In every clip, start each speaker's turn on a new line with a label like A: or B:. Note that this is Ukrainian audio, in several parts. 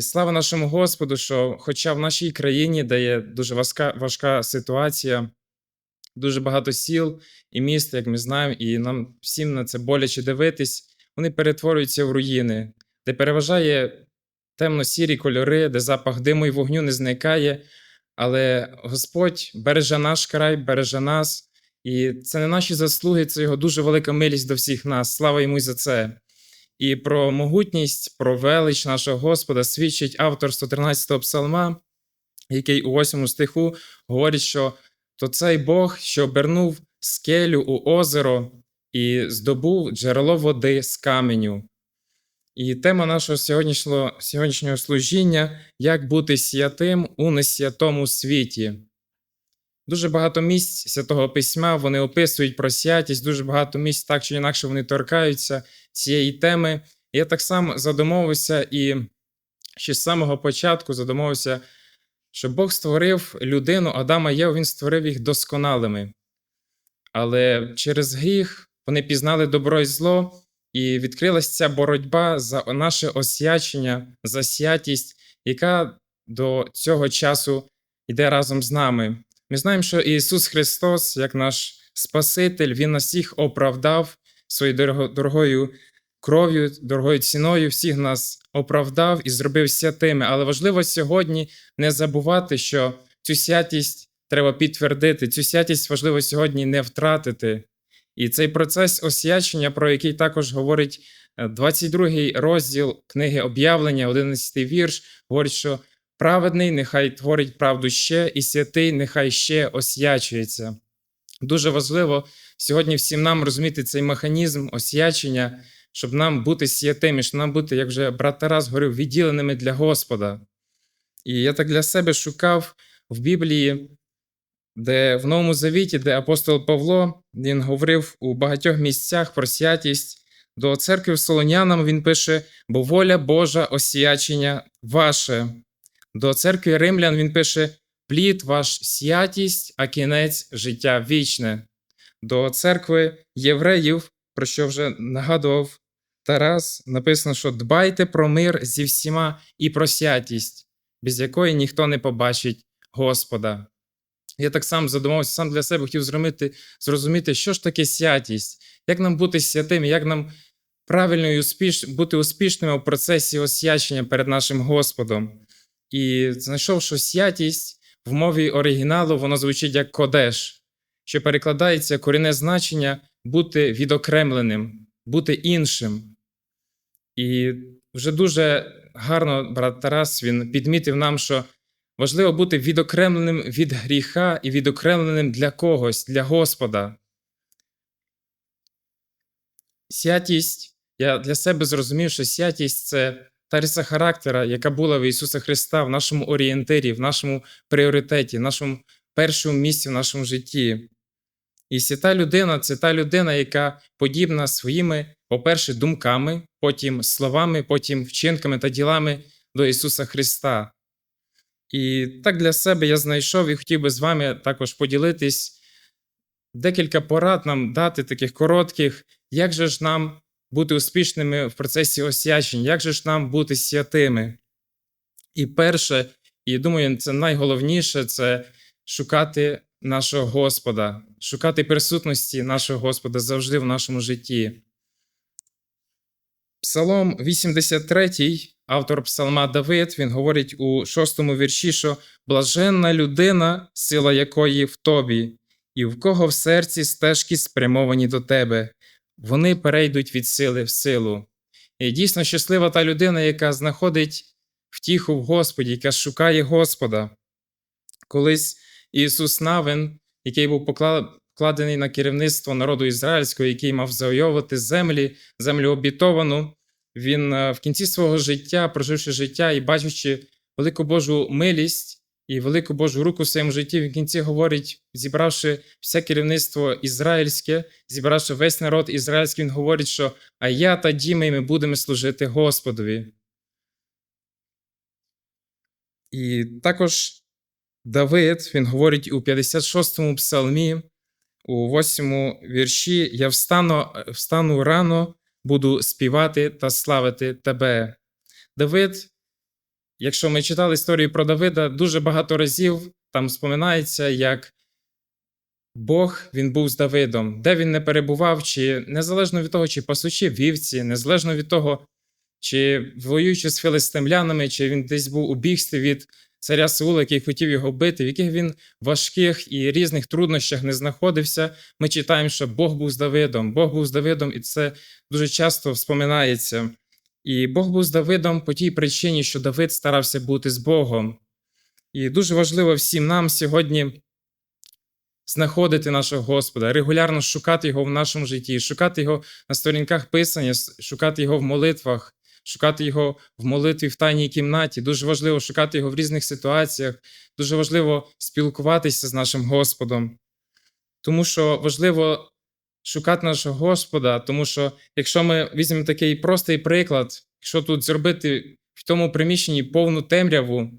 A: І слава нашому Господу, що, хоча в нашій країні, де є дуже важка, важка ситуація, дуже багато сіл і міст, як ми знаємо, і нам всім на це боляче дивитись, вони перетворюються в руїни, де переважає темно-сірі кольори, де запах диму і вогню не зникає. Але Господь береже наш край, береже нас. І це не наші заслуги, це його дуже велика милість до всіх нас. Слава йому за це. І про могутність, про велич нашого Господа свідчить автор 113-го псалма, який у 8 стиху говорить, що то цей Бог, що обернув скелю у озеро і здобув джерело води з каменю. І тема нашого сьогоднішнього служіння як бути святим у несвятому світі. Дуже багато місць святого письма вони описують про святість, дуже багато місць так чи інакше вони торкаються цієї теми. Я так само задумовився і ще з самого початку задумовився, що Бог створив людину, Адама і Єву, він створив їх досконалими. Але через гріх вони пізнали добро і зло, і відкрилася ця боротьба за наше освячення, за святість, яка до цього часу йде разом з нами. Ми знаємо, що Ісус Христос, як наш Спаситель, Він нас всіх оправдав своєю дорогою кров'ю, дорогою ціною, всіх нас оправдав і зробив святими. Але важливо сьогодні не забувати, що цю святість треба підтвердити, цю святість важливо сьогодні не втратити. І цей процес освячення, про який також говорить е, 22 розділ книги об'явлення, 11 вірш, говорить, що праведний нехай творить правду ще, і святий нехай ще освячується. Дуже важливо сьогодні всім нам розуміти цей механізм освячення, щоб нам бути святими, щоб нам бути, як вже брат Тарас говорив, відділеними для Господа. І я так для себе шукав в Біблії, де в Новому Завіті, де апостол Павло він говорив у багатьох місцях про святість. До церкви в Солонянам він пише: бо воля Божа освячення ваше. До церкви римлян він пише: плід ваш святість, а кінець життя вічне. До церкви євреїв, про що вже нагадував Тарас, написано, що дбайте про мир зі всіма і про святість, без якої ніхто не побачить Господа. Я так сам задумався, сам для себе хотів зрозуміти, зрозуміти, що ж таке святість, як нам бути святими, як нам правильно і успіш, бути успішними у процесі освячення перед нашим Господом. І знайшов, що святість в мові оригіналу воно звучить як кодеш, що перекладається корінне значення бути відокремленим, бути іншим. І вже дуже гарно брат Тарас він підмітив нам, що важливо бути відокремленим від гріха і відокремленим для когось, для Господа. Святість, я для себе зрозумів, що святість це та риса характера, яка була в Ісуса Христа в нашому орієнтирі, в нашому пріоритеті, в нашому першому місці в нашому житті. І свята людина це та людина, яка подібна своїми, по-перше, думками, потім словами, потім вчинками та ділами до Ісуса Христа. І так для себе я знайшов і хотів би з вами також поділитись декілька порад нам дати таких коротких, як же ж нам бути успішними в процесі освячень, як же ж нам бути святими. І перше, і думаю, це найголовніше це шукати нашого Господа, шукати присутності нашого Господа завжди в нашому житті. Псалом 83, автор псалма Давид, він говорить у шостому вірші, що блаженна людина, сила якої в тобі, і в кого в серці стежки спрямовані до тебе, вони перейдуть від сили в силу. І дійсно щаслива та людина, яка знаходить втіху в Господі, яка шукає Господа. Колись Ісус Навин, який був покладений на керівництво народу ізраїльського, який мав завойовувати землі, землю обітовану, він е, в кінці свого життя, проживши життя і бачачи велику Божу милість і велику Божу руку в своєму житті, в кінці говорить, зібравши все керівництво ізраїльське, зібравши весь народ ізраїльський, він говорить, що а я та діми, ми будемо служити Господові. І також Давид, він говорить у 56-му псалмі, у 8-му вірші: Я встану, встану рано, буду співати та славити тебе. Давид якщо ми читали історію про Давида, дуже багато разів там споминається, як Бог він був з Давидом, де він не перебував, чи незалежно від того, чи пасучи вівці, незалежно від того, чи воюючи з филистимлянами, чи він десь був у бігстві від царя Саула, який хотів його бити, в яких він важких і різних труднощах не знаходився. Ми читаємо, що Бог був з Давидом, Бог був з Давидом, і це дуже часто вспоминається. І Бог був з Давидом по тій причині, що Давид старався бути з Богом. І дуже важливо всім нам сьогодні знаходити нашого Господа, регулярно шукати Його в нашому житті, шукати Його на сторінках Писання, шукати Його в молитвах, шукати Його в молитві в тайній кімнаті. Дуже важливо шукати Його в різних ситуаціях, дуже важливо спілкуватися з нашим Господом. Тому що важливо шукати нашого Господа, тому що якщо ми візьмемо такий простий приклад, якщо тут зробити в тому приміщенні повну темряву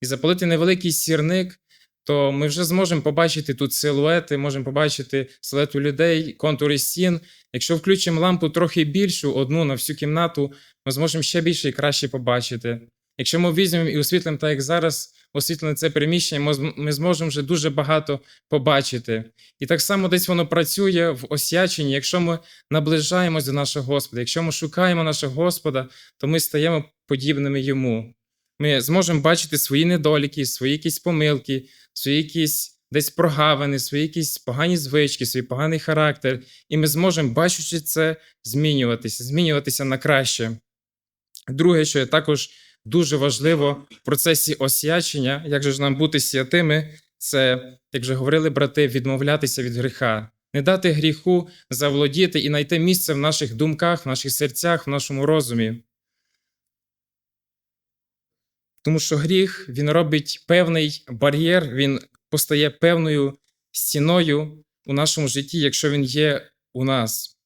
A: і запалити невеликий сірник, то ми вже зможемо побачити тут силуети, можемо побачити силуети людей, контури стін. Якщо включимо лампу трохи більшу, одну на всю кімнату, ми зможемо ще більше і краще побачити. Якщо ми візьмемо і освітлимо, так як зараз освітлене це приміщення, ми зможемо вже дуже багато побачити. І так само десь воно працює в осяченні. Якщо ми наближаємось до нашого Господа, якщо ми шукаємо нашого Господа, то ми стаємо подібними йому. Ми зможемо бачити свої недоліки, свої якісь помилки, свої якісь десь прогавини, свої якісь погані звички, свій поганий характер, і ми зможемо, бачучи це, змінюватися, змінюватися на краще. Друге, що є також дуже важливо в процесі освячення, як же ж нам бути святими, це, як вже говорили брати, відмовлятися від гріха, не дати гріху заволодіти і знайти місце в наших думках, в наших серцях, в нашому розумі. Тому що гріх він робить певний бар'єр, він постає певною стіною у нашому житті, якщо він є у нас.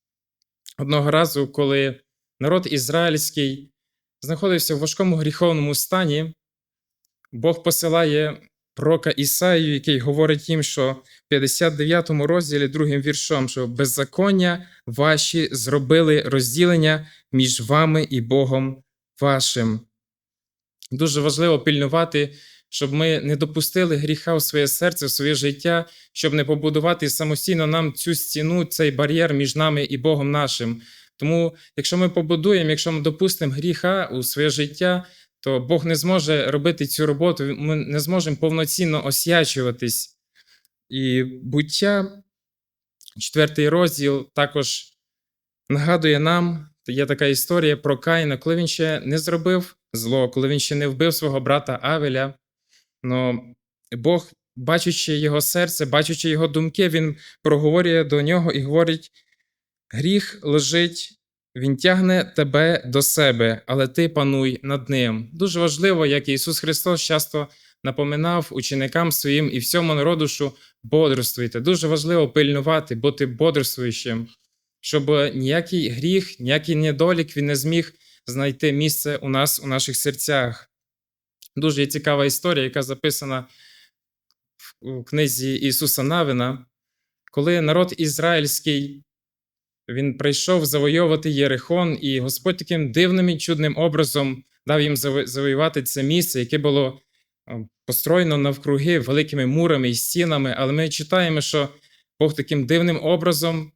A: Одного разу, коли народ ізраїльський знаходився в важкому гріховному стані, Бог посилає пророка Ісаїю, який говорить їм, що в 59 розділі другим віршом, що беззаконня ваші зробили розділення між вами і Богом вашим. Дуже важливо пільнувати, щоб ми не допустили гріха у своє серце, в своє життя, щоб не побудувати самостійно нам цю стіну, цей бар'єр між нами і Богом нашим. Тому, якщо ми побудуємо, якщо ми допустимо гріха у своє життя, то Бог не зможе робити цю роботу, ми не зможемо повноцінно освячуватись. І буття, четвертий розділ, також нагадує нам, є така історія про Каїна, коли він ще не зробив зло, коли він ще не вбив свого брата Авеля. Но Бог, бачачи його серце, бачачи його думки, він проговорює до нього і говорить: гріх лежить, він тягне тебе до себе, але ти пануй над ним. Дуже важливо, як Ісус Христос часто напоминав ученикам своїм і всьому народу, що бодрствуйте. Дуже важливо пильнувати, бути бодрствуючим, щоб ніякий гріх, ніякий недолік він не зміг знайти місце у нас, у наших серцях. Дуже цікава історія, яка записана в книзі Ісуса Навина, коли народ ізраїльський він прийшов завойовувати Єрихон, і Господь таким дивним і чудним образом дав їм завоювати це місце, яке було построєно навкруги великими мурами і стінами. Але ми читаємо, що Бог таким дивним образом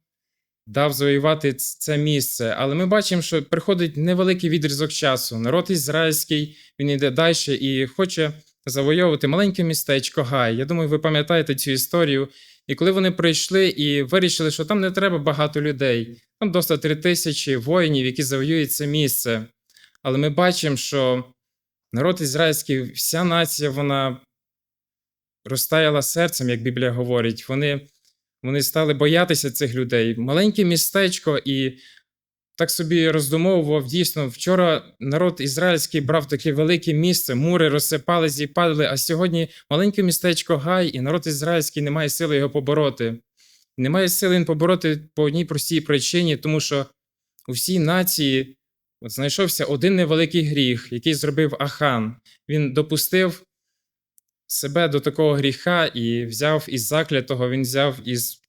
A: дав завоювати це місце. Але ми бачимо, що приходить невеликий відрізок часу. Народ ізраїльський він йде далі і хоче завойовувати маленьке містечко Гай. Я думаю, ви пам'ятаєте цю історію. І коли вони прийшли і вирішили, що там не треба багато людей, там досить три тисячі воїнів, які завоюють це місце. Але ми бачимо, що народ ізраїльський, вся нація, вона розтаяла серцем, як Біблія говорить. Вони вони стали боятися цих людей. Маленьке містечко, і так собі роздумовував дійсно. Вчора народ ізраїльський брав таке велике місце, мури розсипались і падали. А сьогодні маленьке містечко Гай, і народ ізраїльський не має сили його побороти. Немає сили він побороти по одній простій причині, тому що у всій нації знайшовся один невеликий гріх, який зробив Ахан. Він допустив себе до такого гріха і взяв із заклятого, він взяв із,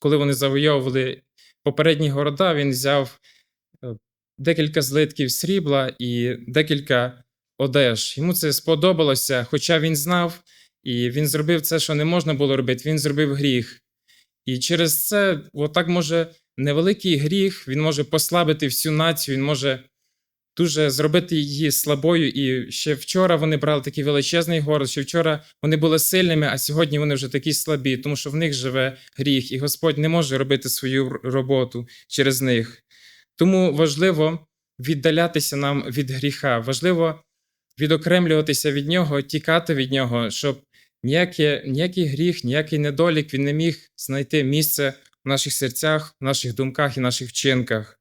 A: коли вони завойовували попередні города, він взяв е, декілька злитків срібла і декілька одеж. Йому це сподобалося, хоча він знав, і він зробив це, що не можна було робити. Він зробив гріх. І через це, отак може невеликий гріх, він може послабити всю націю, він може дуже зробити її слабою. І ще вчора вони брали такий величезний город, ще вчора вони були сильними, а сьогодні вони вже такі слабі, тому що в них живе гріх, і Господь не може робити свою роботу через них. Тому важливо віддалятися нам від гріха, важливо відокремлюватися від нього, тікати від нього, щоб ніяке, ніякий гріх, ніякий недолік він не міг знайти місце в наших серцях, в наших думках і наших вчинках.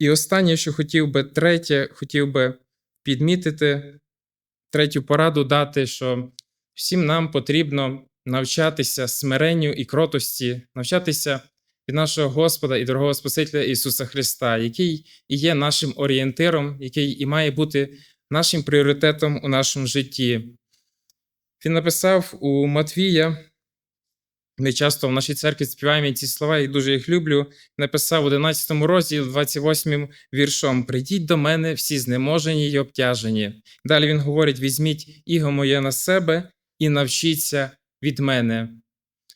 A: І останнє, що хотів би, третє, хотів би підмітити, третю пораду дати, що всім нам потрібно навчатися смиренню і кротості, навчатися від нашого Господа і дорогого Спасителя Ісуса Христа, який і є нашим орієнтиром, який і має бути нашим пріоритетом у нашому житті. Він написав у Матвія. Ми часто в нашій церкві співаємо ці слова, і дуже їх люблю. Написав в 11 розділі, 28 віршом: Прийдіть до мене, всі знеможені й обтяжені. Далі він говорить: візьміть іго моє на себе і навчіться від мене.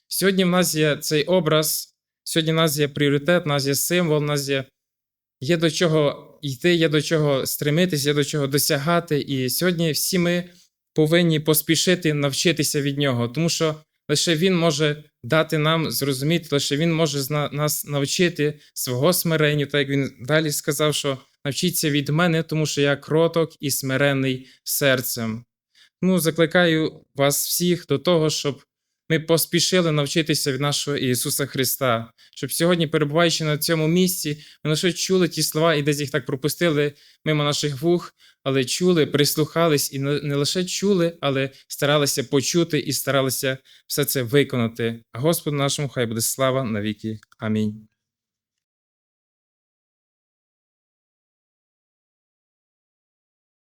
A: Сьогодні в нас є цей образ, сьогодні в нас є пріоритет, в нас є символ, в нас є, є до чого йти, є до чого стремитись, є до чого досягати. І сьогодні всі ми повинні поспішити навчитися від нього, тому що лише він може дати нам зрозуміти, лише він може нас навчити свого смиренню, так як він далі сказав, що навчіться від мене, тому що я кроток і смиренний серцем. Тому закликаю вас всіх до того, щоб ми поспішили навчитися від нашого Ісуса Христа, щоб сьогодні, перебуваючи на цьому місці, ми лише чули ті слова і десь їх так пропустили мимо наших вух, але чули, прислухались і не лише чули, але старалися почути і старалися все це виконати. Господу нашому хай буде слава навіки. Амінь.